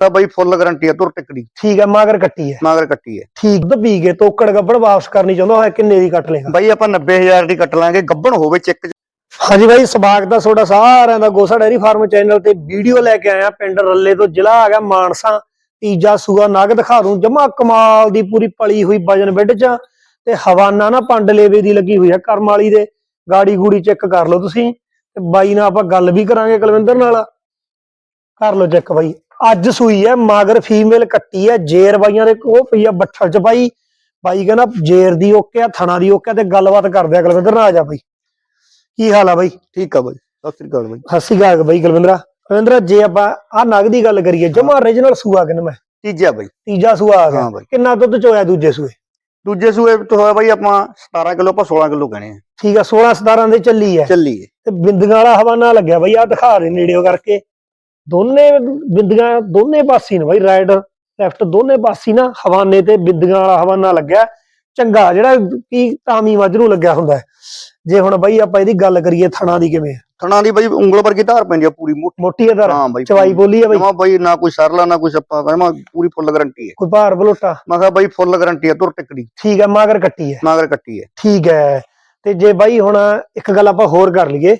ਤਾਂ ਬਈ full guarantee ਆ ਤੁਰ ਟਿਕੜੀ ਠੀਕ ਹੈ ਮਾਗਰ ਕੱਟੀ ਹੈ ਮਗਰ ਕੱਟੀ ਹੈ ਠੀਕ ਦੁੱਧ ਪੀ ਕੇ ਤੋਕੜ ਗੱਬੜ ਵਾਪਸ ਕਰਨੀ ਚਾਹੁੰਦਾ ਹੋਇਆ ਕਿੰਨੇ ਦੀ ਕੱਟ ਲੇਗਾ ਬਈ ਆਪਾਂ 90000 ਦੀ ਕੱਟ ਲਾਂਗੇ ਗੱਬਣ ਹੋਵੇ ਚੈੱਕ ਹਾਂਜੀ ਬਾਈ ਸਵਾਗਤ ਦਾ ਤੁਹਾਡਾ ਸਾਰਿਆਂ ਦਾ ਗੋਸਾ ਡੈਰੀ ਫਾਰਮ ਚੈਨਲ ਤੇ ਵੀਡੀਓ ਲੈ ਕੇ ਆਇਆ ਪਿੰਡ ਰੱਲੇ ਤੋਂ ਜ਼ਿਲ੍ਹਾ ਆ ਗਿਆ ਮਾਨਸਾ ਤੀਜਾ ਸੂਆ ਨਗ ਦਿਖਾ ਦੂੰ ਜਮਾ ਕਮਾਲ ਦੀ ਪੂਰੀ ਪਲੀ ਹੋਈ ਵਜਨ ਵਿੱਢ ਚ ਤੇ ਹਵਾਨਾ ਨਾ ਪੰਡ ਲੇਵੇ ਦੀ ਲੱਗੀ ਹੋਈ ਹੈ ਕਰਮ ਵਾਲੀ ਦੇ ਗਾੜੀ ਗੂੜੀ ਚੈੱਕ ਕਰ ਲਓ ਤੁਸੀਂ ਤੇ ਬਾਈ ਨਾਲ ਆਪਾਂ ਗੱਲ ਵੀ ਕਰਾਂਗੇ ਕੁਲਵਿੰਦਰ ਨਾਲ। ਕਰ ਲਓ ਚੈੱਕ ਬਾਈ। ਅੱਜ ਸੂਈ ਹੈ ਮਾਗਰ ਫੀਮੇਲ ਕੱਟੀ ਹੈ ਜੇਰ ਬਾਈਆਂ ਦੇ ਉਹ ਪਈ ਆ ਬੱਠਲ ਚ ਬਾਈ। ਬਾਈ ਕਹਿੰਦਾ ਜੇਰ ਦੀ ਓਕੇ ਆ ਥਣਾ ਦੀ ਓਕੇ ਤੇ ਗੱਲਬਾਤ ਕਰਦੇ ਆ ਕੁਲਵਿੰਦਰ ਨਾਲ ਆ ਜਾ ਬਾਈ। ਕੀ ਹਾਲ ਆ ਬਾਈ? ਠੀਕ ਆ ਬਈ ਸਤਿ ਸ੍ਰੀ ਅਕਾਲ ਬਈ। ਸਤਿ ਸ਼੍ਰੀ ਅਕਾਲ ਬਾਈ ਕੁਲਵਿੰਦਰਾ। ਕੁਲਵਿੰਦਰਾ ਜੇ ਆਪਾਂ ਆ ਨਗ ਦੀ ਗੱਲ ਕਰੀਏ ਜਮਾ origignal ਸੂਆ ਕਿਨ ਮੈਂ। ਤੀਜਾ ਬਈ। ਤੀਜਾ ਸੂਆ ਆ ਗਿਆ। ਹਾਂ ਬਾਈ। ਕਿੰਨਾ ਦੁੱਧ ਚੋਇਆ ਦੂਜੇ ਸੂਏ? ਦੂਜੇ ਸੂਏ ਤੋਂ ਹੋਇਆ ਬਈ ਆਪਾਂ 17 ਕਿਲੋ ਆਪਾਂ 16 ਕਿਲੋ ਕਹਣੇ ਆ। ਠੀਕ ਆ 16 17 ਦੇ ਚੱਲੀ ਹੈ। ਚੱਲੀਏ ਤੇ ਬਿੰਦੀਆਂ ਵਾਲਾ ਹਵਾਨਾ ਲੱਗਿਆ ਬਾਈ ਆ ਦਿਖਾ ਦੇ ਨੇੜਿਓ ਕਰਕੇ। ਦੋਨੇ ਬਿੰਦੀਆਂ ਦੋਨੇ ਪਾਸੇ ਨੇ ਬਾਈ ਰਾਈਟ ਲੈਫਟ ਦੋਨੇ ਪਾਸੇ ਨਾ ਹਵਾਨੇ ਤੇ ਬਿੰਦੀਆਂ ਵਾਲਾ ਹਵਾਨਾ ਲੱਗਿਆ। ਚੰਗਾ ਜਿਹੜਾ ਕੀ ਤਾਮੀ ਨੂੰ ਲੱਗਿਆ ਹੁੰਦਾ ਹੈ। ਜੇ ਹੁਣ ਬਾਈ ਆਪਾਂ ਇਹਦੀ ਗੱਲ ਕਰੀਏ ਥਣਾ ਦੀ ਕਿਵੇਂ? ਆ? ਥਣਾ ਦੀ ਬਈ ਉਂਗਲ ਵਰਗੀ ਧਾਰ ਪੈਂਦੀ ਆ ਪੂਰੀ ਮੋਟੀ। ਮੋਟੀ ਹੈ ਧਾਰ ਹਾਂ ਬਈ ਚਵਾਈ ਬੋਲੀ ਹੈ ਬਾਈ। ਜਮਾ ਬਈ ਨਾ ਕੋਈ ਸਰਲਾ ਨਾ ਕੋਈ ਸੱਪਾ ਕਹਿੰਦਾ ਪੂਰੀ ਫੁੱਲ ਗਾਰੰਟੀ ਹੈ। ਕੋਈ ਭਾਰ ਬਲੋਟਾ? ਮੈਂ ਕਿਹਾ ਬਈ ਫੁੱਲ ਗਾਰੰਟੀ ਆ ਤੁਰ ਟਿਕੜੀ ਠੀਕ ਹੈ ਮਾਗਰ ਕੱਟੀ ਹੈ। ਮਗਰ ਕੱਟੀ ਹੈ। ਠੀਕ ਹੈ ਤੇ ਜੇ ਬਾਈ ਹੁਣ ਇੱਕ ਗੱਲ ਆਪਾਂ ਹੋਰ ਕਰ ਲਈਏ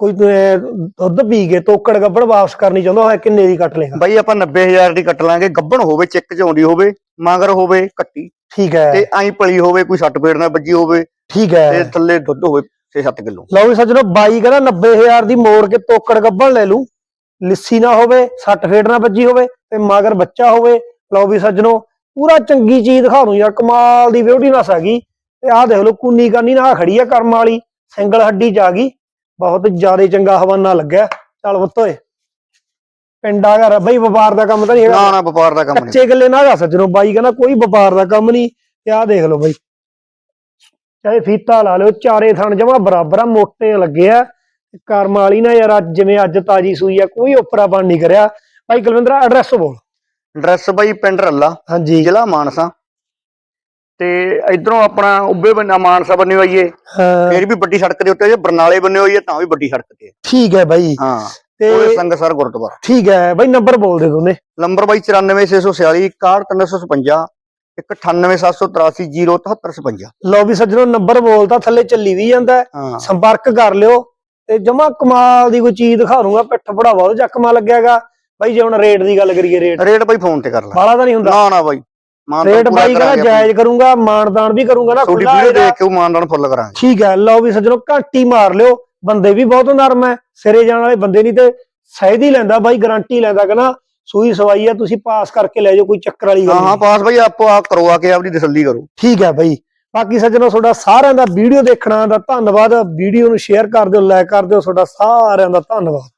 ਕੋਈ ਅਹ, ਦੁੱਧ ਪੀ ਕੇ ਤੋਕੜ ਗੱਬੜ ਵਾਪਸ ਕਰਨੀ ਚਾਹੁੰਦਾ ਹੋਇਆ ਕਿੰਨੇ ਦੀ ਕੱਟ ਲੇਗਾ ਬਈ ਆਪਾਂ 90000 ਦੀ ਕੱਟ ਲਾਂਗੇ ਗੱਬਣ ਹੋਵੇ ਚੈੱਕ ਚ ਆਉਂਦੀ ਹੋਵੇ ਮਗਰ ਹੋਵੇ ਕੱਟੀ। ਠੀਕ ਹੈ। ਤੇ ਐਂ ਪਲੀ ਹੋਵੇ ਕੋਈ ਸੱਟ ਪੇੜ ਨਾ ਵੱਜੀ ਹੋਵੇ ਠੀਕ ਤੇ ਹੈ ਥੱਲੇ ਦੁੱਧ ਹੋਵੇ 6-7 ਕਿਲੋ। ਲਓ ਵੀ ਸੱਜਣੋ ਬਾਈ ਕਹਿੰਦਾ 90000 ਦੀ ਮੋੜ ਕੇ ਤੋਕੜ ਗੱਬੜ ਲੈ ਲੂ ਲਿੱਸੀ ਨਾ ਹੋਵੇ ਸੱਟ ਫੇੜ ਨਾ ਵੱਜੀ ਹੋਵੇ ਤੇ ਮਗਰ ਬੱਚਾ ਹੋਵੇ। ਲਓ ਵੀ ਸੱਜਣੋ ਪੂਰਾ ਚੰਗੀ ਚੀਜ਼ ਦਿਖਾ ਦੂੰ ਯਾਰ ਕਮਾਲ ਦੀ ਬਿਊਟੀ ਨਸ ਹੈਗੀ। ਤੇ ਆਹ ਦੇਖ ਲਓ ਕੁੰਨੀ ਕਾਨੀ ਨਾ ਖੜੀ ਆ ਕਰਮ ਵਾਲੀ ਸਿੰਗਲ ਹੱਡੀ ਚ ਆ ਗਈ। ਬਹੁਤ ਜ਼ਿਆਦਾ ਚੰਗਾ ਹਵਾਨਾ ਲੱਗਿਆ। ਚੱਲ ਪੁੱਤੋਏ ਪਿੰਡਾ ਘਰ ਬਈ ਵਪਾਰ ਦਾ ਕੰਮ ਤਾਂ ਨਹੀਂ ਹੈਗਾ। ਨਾ ਨਾ ਵਪਾਰ ਦਾ ਕੰਮ ਨਹੀਂ। ਕੱਚੇ ਗੱਲੇ ਨਾ ਗਾ ਸੱਜਣੋ ਬਾਈ ਕਹਿੰਦਾ ਕੋਈ ਵਪਾਰ ਦਾ ਕੰਮ ਨਹੀਂ ਤੇ ਆਹ ਦੇਖ ਲਓ ਬਾਈ। ਚਾਹੇ ਫੀਤਾ ਲਾ ਲਿਓ ਚਾਰੇ ਥਣ ਜਮਾ ਬਰਾਬਰ ਆ ਮੋਟੇ ਲੱਗੇ ਆ। ਕਰਮ ਵਾਲੀ ਨਾ ਯਾਰ ਅੱਜ ਜਿਵੇਂ ਅੱਜ ਤਾਜੀ ਸੂਈ ਆ ਕੋਈ ਉਪਰਾਪਣ ਨਹੀਂ ਕਰਿਆ। ਬਾਈ ਕੁਲਵਿੰਦਰ ਐਡਰੈਸ ਬੋਲ। ਡਰੈਸ ਬਈ ਪਿੰਡ ਰੱਲਾ ਹਾਂਜੀ। ਜ਼ਿਲ੍ਹਾ ਮਾਨਸਾ। ਤੇ ਇਧਰੋਂ ਆਪਣਾ ਉੱਬੇ ਬੰਨਾ ਮਾਨਸਾ ਬੰਨੇ ਹੋਈਏ। ਫੇਰ ਵੀ ਵੱਡੀ ਸੜਕ ਦੇ ਉੱਤੇ ਜੇ ਬਰਨਾਲੇ ਬੰਨੇ ਹੋਈਏ ਤਾਂ ਵੀ ਵੱਡੀ ਸੜਕ ਤੇ। ਠੀਕ ਹੈ ਬਾਈ। ਹਾਂ। ਤੇ ਉਹਦੇ ਸੰਗਸਰ ਗੁਰਦੁਆਰਾ। ਠੀਕ ਹੈ ਬਾਈ ਨੰਬਰ ਬੋਲ ਦੇ ਦੋਨੇ। ਨੰਬਰ ਬਾਈ 94646 61355 9873807355 ਲਓ ਵੀ ਸੱਜਣੋ ਨੰਬਰ ਬੋਲ ਤਾਂ ਥੱਲੇ ਚੱਲੀ ਵੀ ਜਾਂਦਾ ਸੰਪਰਕ ਕਰ ਲਿਓ ਤੇ ਜਮਾ ਕਮਾਲ ਦੀ ਕੋਈ ਚੀਜ਼ ਦਿਖਾ ਦੂੰਗਾ ਪਿੱਠ ਬੜਾ ਬਹੁਤ ਚੱਕਮਾ ਲੱਗਿਆਗਾ। ਬਾਈ ਜੇ ਹੁਣ ਰੇਟ ਦੀ ਗੱਲ ਕਰੀਏ ਰੇਟ। ਰੇਟ ਬਾਈ ਫੋਨ ਤੇ ਕਰ ਲੈ। ਬਾਲਾ ਤਾਂ ਨਹੀਂ ਹੁੰਦਾ। ਨਾ ਨਾ ਬਾਈ। ਰੇਟ ਬਾਈ ਕਹਿੰਦਾ ਜਾਇਜ਼ ਕਰੂੰਗਾ ਮਾਨਦਾਨ ਵੀ ਕਰੂੰਗਾ ਨਾ ਤੁਹਾਡੀ ਵੀਡੀਓ। ਦੇਖ ਕੇ ਉਹ ਮਾਨਦਾਨ ਫੁੱਲ ਕਰਾਂਗੇ। ਠੀਕ ਹੈ ਲਓ ਵੀ ਸੱਜਣੋ ਘੱਟ ਮਾਰ ਲਿਓ। ਬੰਦੇ ਵੀ ਬਹੁਤ ਨਰਮ ਹੈ ਸਿਰੇ ਜਾਣ ਵਾਲੇ ਬੰਦੇ ਨਹੀਂ ਤੇ ਸਹਿਦ ਹੀ ਲੈਂਦਾ ਬਾਈ ਗਾਰੰਟੀ ਲੈਂਦਾ ਕਹਿੰਦਾ ਸੂਈ ਸਵਾਈ ਆ ਤੁਸੀਂ ਪਾਸ ਕਰਕੇ ਲੈ ਜਾਓ ਕੋਈ ਚੱਕਰ ਵਾਲੀ ਗੱਲ ਹਾਂ ਹਾਂ ਨਹੀਂ। ਪਾਸ ਬਾਈ ਆਪੋ ਆ ਕਰੋ ਆ ਕੇ ਆਪਦੀ ਤਸੱਲੀ ਕਰੋ। ਠੀਕ ਹੈ ਬਾਈ। ਬਾਕੀ ਸੱਜਣੋ ਤੁਹਾਡਾ ਸਾਰਿਆਂ ਦਾ ਵੀਡੀਓ ਦੇਖਣਾ ਦਾ ਧੰਨਵਾਦ। ਵੀਡੀਓ ਨੂੰ ਸ਼ੇਅਰ ਕਰ ਦਿਓ ਲਾਈਕ ਕਰ ਦਿਓ ਤੁਹਾਡਾ ਸਾਰਿਆਂ ਦਾ ਧੰਨਵਾਦ।